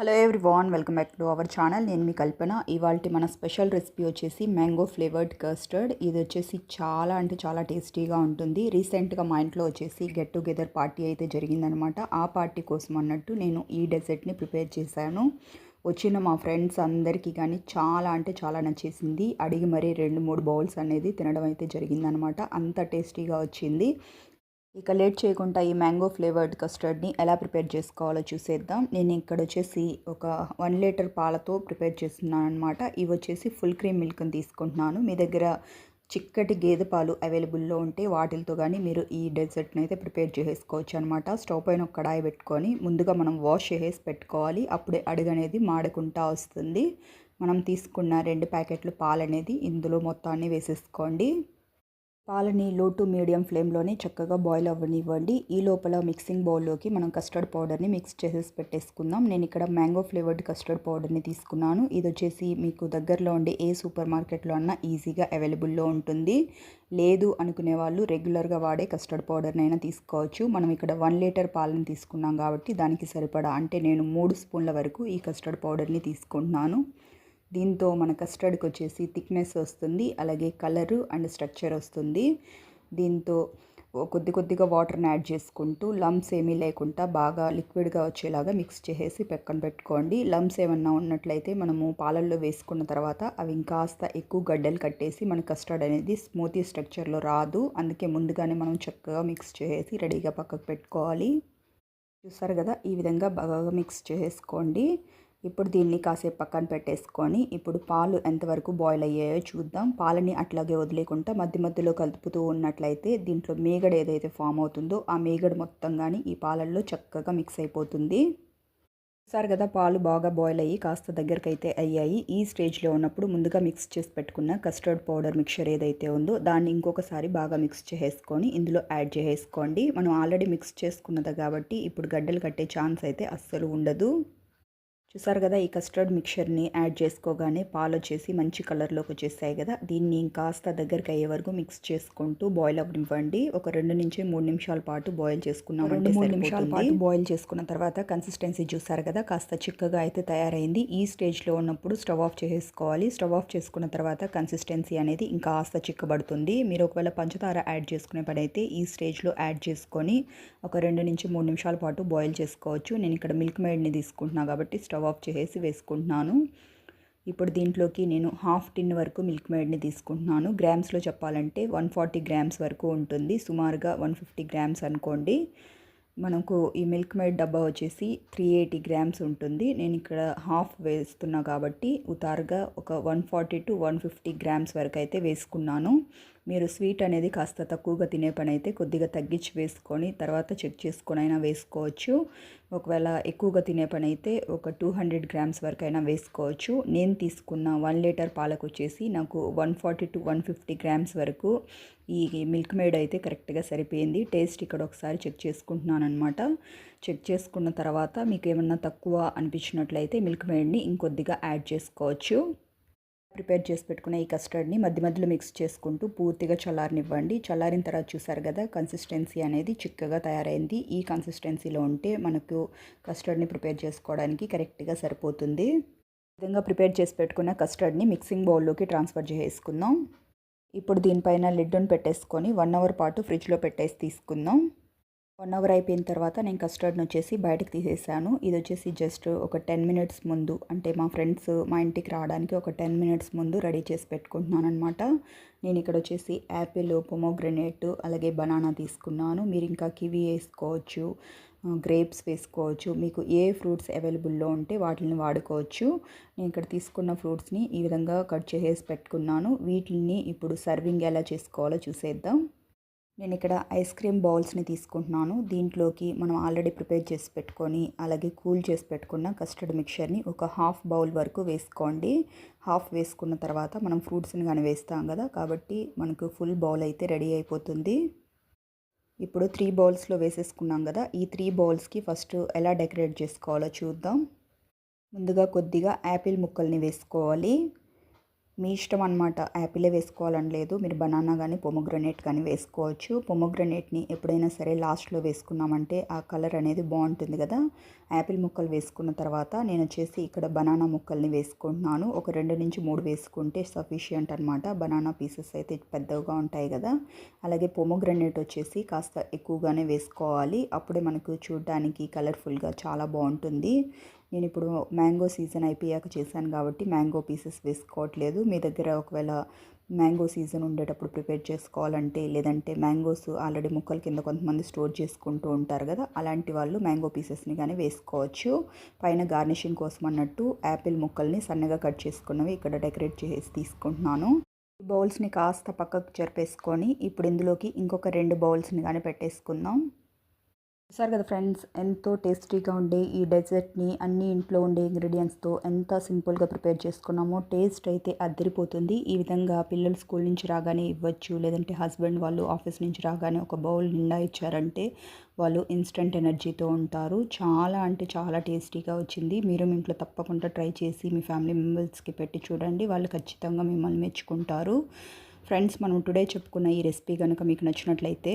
Hello everyone welcome back to our channel నేను మీ కల్పన. ఇవాళ మన స్పెషల్ రెసిపీ వచ్చేసి మ్యాంగో ఫ్లేవర్డ్ కస్టర్డ్ ఇది వచ్చేసి చాలా అంటే చాలా టేస్టీగా ఉంటుంది. రీసెంట్గా మా ఇంట్లో వచ్చేసి గెట్ టుగెదర్ పార్టీ అయితే జరిగిందనమాట. ఆ పార్టీ కోసం అన్నట్టు నేను ఈ డెజర్ట్ని ప్రిపేర్ చేశాను. వచ్చిన మా ఫ్రెండ్స్ అందరికీ కానీ చాలా అంటే చాలా నచ్చేసింది. అడిగి మరీ రెండు మూడు బౌల్స్ అనేది తినడం అయితే జరిగిందనమాట. అంత టేస్టీగా వచ్చింది. ఇక లేట్ చేయకుండా ఈ మ్యాంగో ఫ్లేవర్డ్ కస్టర్డ్ని ఎలా ప్రిపేర్ చేసుకోవాలో చూసేద్దాం. నేను ఇక్కడ వచ్చేసి ఒక వన్ లీటర్ పాలతో ప్రిపేర్ చేస్తున్నాను అనమాట ఇవి వచ్చేసి ఫుల్ క్రీమ్ మిల్క్ని తీసుకుంటున్నాను. మీ దగ్గర చిక్కటి గేదె పాలు అవైలబుల్లో ఉంటే వాటితో కానీ మీరు ఈ డెజర్ట్ని అయితే ప్రిపేర్ చేసుకోవచ్చు అనమాట స్టవ్ పైన ఒక కడాయి పెట్టుకొని ముందుగా మనం వాష్ చేసేసి పెట్టుకోవాలి. అప్పుడే అడుగు అనేది మాడకుండా వస్తుంది. మనం తీసుకున్న రెండు ప్యాకెట్లు పాలు అనేది ఇందులో మొత్తాన్ని వేసేసుకోండి. పాలని లో టు మీడియం ఫ్లేమ్లోనే చక్కగా బాయిల్ అవ్వనివ్వండి. ఈ లోపల మిక్సింగ్ బౌల్లోకి మనం కస్టర్డ్ పౌడర్ని మిక్స్ చేసేసి పెట్టేసుకుందాం. నేను ఇక్కడ మ్యాంగో ఫ్లేవర్డ్ కస్టర్డ్ పౌడర్ని తీసుకున్నాను. ఇది వచ్చేసి మీకు దగ్గరలో ఉండే ఏ సూపర్ మార్కెట్లో అన్నా ఈజీగా అవైలబుల్లో ఉంటుంది. లేదు అనుకునే వాళ్ళు రెగ్యులర్గా వాడే కస్టర్డ్ పౌడర్నైనా తీసుకోవచ్చు. మనం ఇక్కడ వన్ లీటర్ పాలను తీసుకున్నాం కాబట్టి దానికి సరిపడా అంటే నేను మూడు స్పూన్ల వరకు ఈ కస్టర్డ్ పౌడర్ని తీసుకుంటున్నాను. దీంతో మన కస్టర్డ్కి వచ్చేసి థిక్నెస్ వస్తుంది అలాగే కలరు అండ్ స్ట్రక్చర్ వస్తుంది. దీంతో కొద్ది కొద్దిగా వాటర్ని యాడ్ చేసుకుంటూ లమ్స్ ఏమీ లేకుండా బాగా లిక్విడ్గా వచ్చేలాగా మిక్స్ చేసేసి పక్కన పెట్టుకోండి. లమ్స్ ఏమన్నా ఉన్నట్లయితే మనము పాలల్లో వేసుకున్న తర్వాత అవి ఇంకాస్త ఎక్కువ గడ్డలు కట్టేసి మన కస్టర్డ్ అనేది స్మూతీ స్ట్రక్చర్లో రాదు. అందుకే ముందుగానే మనం చక్కగా మిక్స్ చేసేసి రెడీగా పక్కకు పెట్టుకోవాలి. చూసారు కదా? ఈ విధంగా బాగా మిక్స్ చేసుకోండి ఇప్పుడు దీన్ని కాసేపు పక్కన పెట్టేసుకొని ఇప్పుడు పాలు ఎంతవరకు బాయిల్ అయ్యాయో చూద్దాం. పాలని అట్లాగే వదిలేకుండా మధ్య మధ్యలో కలుపుతూ ఉన్నట్లయితే దీంట్లో మేగడ ఏదైతే ఫామ్ అవుతుందో ఆ మేగడ మొత్తం కానీ ఈ పాలల్లో చక్కగా మిక్స్ అయిపోతుంది. సార్ కదా పాలు బాగా బాయిల్ అయ్యి కాస్త దగ్గరకు అయితే అయ్యాయి. ఈ స్టేజ్లో ఉన్నప్పుడు ముందుగా మిక్స్ చేసి పెట్టుకున్న కస్టర్డ్ పౌడర్ మిక్చర్ ఏదైతే ఉందో దాన్ని ఇంకొకసారి బాగా మిక్స్ చేసుకొని ఇందులో యాడ్ చేసేసుకోండి. మనం ఆల్రెడీ మిక్స్ చేసుకున్నది కాబట్టి ఇప్పుడు గడ్డలు కట్టే ఛాన్స్ అయితే అస్సలు ఉండదు. చూసారు కదా ఈ కస్టర్డ్ మిక్చర్ని యాడ్ చేసుకోగానే పాలు వచ్చేసి మంచి కలర్లోకి వచ్చేసాయి కదా. దీన్ని ఇంకాస్త దగ్గరికి అయ్యే వరకు మిక్స్ చేసుకుంటూ బాయిల్ అవ్వనివ్వండి. ఒక రెండు నుంచి మూడు నిమిషాల పాటు బాయిల్ చేసుకున్నాం రెండు మూడు నిమిషాల పాటు బాయిల్ చేసుకున్న తర్వాత కన్సిస్టెన్సీ చూసారు కదా కాస్త చిక్కగా అయితే తయారైంది. ఈ స్టేజ్లో ఉన్నప్పుడు స్టవ్ ఆఫ్ చేసుకోవాలి. స్టవ్ ఆఫ్ చేసుకున్న తర్వాత కన్సిస్టెన్సీ అనేది ఇంకాస్త చిక్కబడుతుంది. మీరు ఒకవేళ పంచదార యాడ్ చేసుకునే అయితే ఈ స్టేజ్లో యాడ్ చేసుకొని ఒక రెండు నుంచి మూడు నిమిషాల పాటు బాయిల్ చేసుకోవచ్చు. నేను ఇక్కడ మిల్క్ మేడ్ని తీసుకుంటున్నాను కాబట్టి స్టవ్ స్టవ్ ఆఫ్ చేసి వేసుకుంటున్నాను. ఇప్పుడు దీంట్లోకి నేను హాఫ్ టిన్ వరకు మిల్క్ మేడ్ని తీసుకుంటున్నాను. గ్రామ్స్లో చెప్పాలంటే వన్ ఫార్టీ గ్రామ్స్ వరకు ఉంటుంది. సుమారుగా వన్ ఫిఫ్టీ గ్రామ్స్ అనుకోండి. మనకు ఈ మిల్క్ మేడ్ డబ్బా వచ్చేసి త్రీ ఎయిటీ గ్రామ్స్ ఉంటుంది. నేను ఇక్కడ హాఫ్ వేస్తున్నా కాబట్టి ఉతారుగా ఒక one forty to one fifty grams వరకు అయితే వేసుకున్నాను. మీరు స్వీట్ అనేది కాస్త తక్కువగా తినే పని అయితే కొద్దిగా తగ్గించి వేసుకొని తర్వాత చెక్ చేసుకొని అయినా వేసుకోవచ్చు. ఒకవేళ ఎక్కువగా తినే పని అయితే ఒక టూ హండ్రెడ్ గ్రామ్స్ వరకు అయినా వేసుకోవచ్చు. నేను తీసుకున్న వన్ లీటర్ పాలకు వచ్చేసి నాకు one forty to one fifty grams వరకు ఈ మిల్క్ మేడ్ అయితే కరెక్ట్గా సరిపోయింది. టేస్ట్ ఇక్కడ ఒకసారి చెక్ చేసుకుంటున్నాను అనమాట చెక్ చేసుకున్న తర్వాత మీకు ఏమన్నా తక్కువ అనిపించినట్లయితే మిల్క్ మేడ్ని ఇంకొద్దిగా యాడ్ చేసుకోవచ్చు. ప్రిపేర్ చేసి పెట్టుకున్న ఈ కస్టర్డ్ని మధ్య మధ్యలో మిక్స్ చేసుకుంటూ పూర్తిగా చల్లారనివ్వండి. చల్లారిన తర్వాత చూసారు కదా కన్సిస్టెన్సీ అనేది చిక్కగా తయారైంది. ఈ కన్సిస్టెన్సీలో ఉంటే మనకు కస్టర్డ్ని ప్రిపేర్ చేసుకోవడానికి కరెక్ట్గా సరిపోతుంది. విధంగా ప్రిపేర్ చేసి పెట్టుకున్న కస్టర్డ్ని మిక్సింగ్ బౌల్లోకి ట్రాన్స్ఫర్ చేసుకుందాం ఇప్పుడు దీనిపైన లిడ్డును పెట్టేసుకొని వన్ అవర్ పాటు ఫ్రిడ్జ్లో పెట్టేసి తీసుకుందాం. వన్ అవర్ అయిపోయిన తర్వాత నేను కస్టర్డ్ని వచ్చేసి బయటకు తీసేసాను. ఇది వచ్చేసి జస్ట్ ఒక టెన్ మినిట్స్ ముందు అంటే మా ఫ్రెండ్స్ మా ఇంటికి రావడానికి ఒక టెన్ మినిట్స్ ముందు రెడీ చేసి పెట్టుకుంటున్నాను అనమాట నేను ఇక్కడ వచ్చేసి యాపిల్ పొమోగ్రనేట్ అలాగే బనానా తీసుకున్నాను. మీరు ఇంకా కివీ వేసుకోవచ్చు గ్రేప్స్ వేసుకోవచ్చు మీకు ఏ ఫ్రూట్స్ అవైలబుల్లో ఉంటే వాటిని వాడుకోవచ్చు. నేను ఇక్కడ తీసుకున్న ఫ్రూట్స్ని ఈ విధంగా కట్ చేసేసి పెట్టుకున్నాను. వీటిని ఇప్పుడు సర్వింగ్ ఎలా చేసుకోవాలో చూసేద్దాం. నేను ఇక్కడ ఐస్ క్రీమ్ బౌల్స్ని తీసుకుంటున్నాను. దీంట్లోకి మనం ఆల్రెడీ ప్రిపేర్ చేసి పెట్టుకొని అలాగే కూల్ చేసి పెట్టుకున్న కస్టర్డ్ మిక్చర్ని ఒక హాఫ్ బౌల్ వరకు వేసుకోండి. హాఫ్ వేసుకున్న తర్వాత మనం ఫ్రూట్స్ని కానీ వేస్తాం కదా కాబట్టి మనకు ఫుల్ బౌల్ అయితే రెడీ అయిపోతుంది. ఇప్పుడు త్రీ బౌల్స్లో వేసేసుకున్నాం కదా ఈ త్రీ బౌల్స్కి ఫస్ట్ ఎలా డెకరేట్ చేసుకోవాలో చూద్దాం. ముందుగా కొద్దిగా యాపిల్ ముక్కల్ని వేసుకోవాలి. మీ ఇష్టం అనమాట యాపిలే వేసుకోవాలని లేదు. మీరు బనానా కానీ పొమోగ్రనేట్ కానీ వేసుకోవచ్చు. పొమోగ్రనేట్ని ఎప్పుడైనా సరే లాస్ట్లో వేసుకున్నామంటే ఆ కలర్ అనేది బాగుంటుంది కదా. యాపిల్ ముక్కలు వేసుకున్న తర్వాత నేను వచ్చేసి ఇక్కడ బనానా ముక్కల్ని వేసుకుంటున్నాను. ఒక రెండు నుంచి మూడు వేసుకుంటే సఫిషియంట్ అనమాట బనానా పీసెస్ అయితే పెద్దగా ఉంటాయి కదా. అలాగే పొమోగ్రనేట్ వచ్చేసి కాస్త ఎక్కువగానే వేసుకోవాలి. అప్పుడే మనకు చూడడానికి కలర్ఫుల్గా చాలా బాగుంటుంది. నేను ఇప్పుడు మ్యాంగో సీజన్ అయిపోయాక చేశాను కాబట్టి మ్యాంగో పీసెస్ వేసుకోవట్లేదు. మీ దగ్గర ఒకవేళ మ్యాంగో సీజన్ ఉండేటప్పుడు ప్రిపేర్ చేసుకోవాలంటే లేదంటే మ్యాంగోస్ ఆల్రెడీ ముక్కల కింద కొంతమంది స్టోర్ చేసుకుంటూ ఉంటారు కదా అలాంటి వాళ్ళు మ్యాంగో పీసెస్ని కానీ వేసుకోవచ్చు. పైన గార్నిషింగ్ కోసం అన్నట్టు యాపిల్ ముక్కల్ని సన్నగా కట్ చేసుకున్నవి ఇక్కడ డెకరేట్ చేసి తీసుకుంటున్నాను. బౌల్స్ని కాస్త పక్కకు చెరిపేసుకొని ఇప్పుడు ఇందులోకి ఇంకొక రెండు బౌల్స్ని కానీ పెట్టేసుకుందాం. చూసారు కదా ఫ్రెండ్స్ ఎంతో టేస్టీగా ఉండే ఈ డెజర్ట్ని అన్ని ఇంట్లో ఉండే ఇంగ్రీడియంట్స్తో ఎంత సింపుల్గా ప్రిపేర్ చేసుకున్నామో టేస్ట్ అయితే అద్దరిపోతుంది. ఈ విధంగా పిల్లలు స్కూల్ నుంచి రాగానే ఇవ్వచ్చు లేదంటే హస్బెండ్ వాళ్ళు ఆఫీస్ నుంచి రాగానే ఒక బౌల్ నిండా ఇచ్చారంటే వాళ్ళు ఇన్స్టెంట్ ఎనర్జీతో ఉంటారు. చాలా అంటే చాలా టేస్టీగా వచ్చింది. మీరు మీ ఇంట్లో తప్పకుండా ట్రై చేసి మీ ఫ్యామిలీ మెంబర్స్కి పెట్టి చూడండి. వాళ్ళు ఖచ్చితంగా మిమ్మల్ని మెచ్చుకుంటారు. ఫ్రెండ్స్ మనం టుడే చెప్పుకున్న ఈ రెసిపీ కనుక మీకు నచ్చినట్లయితే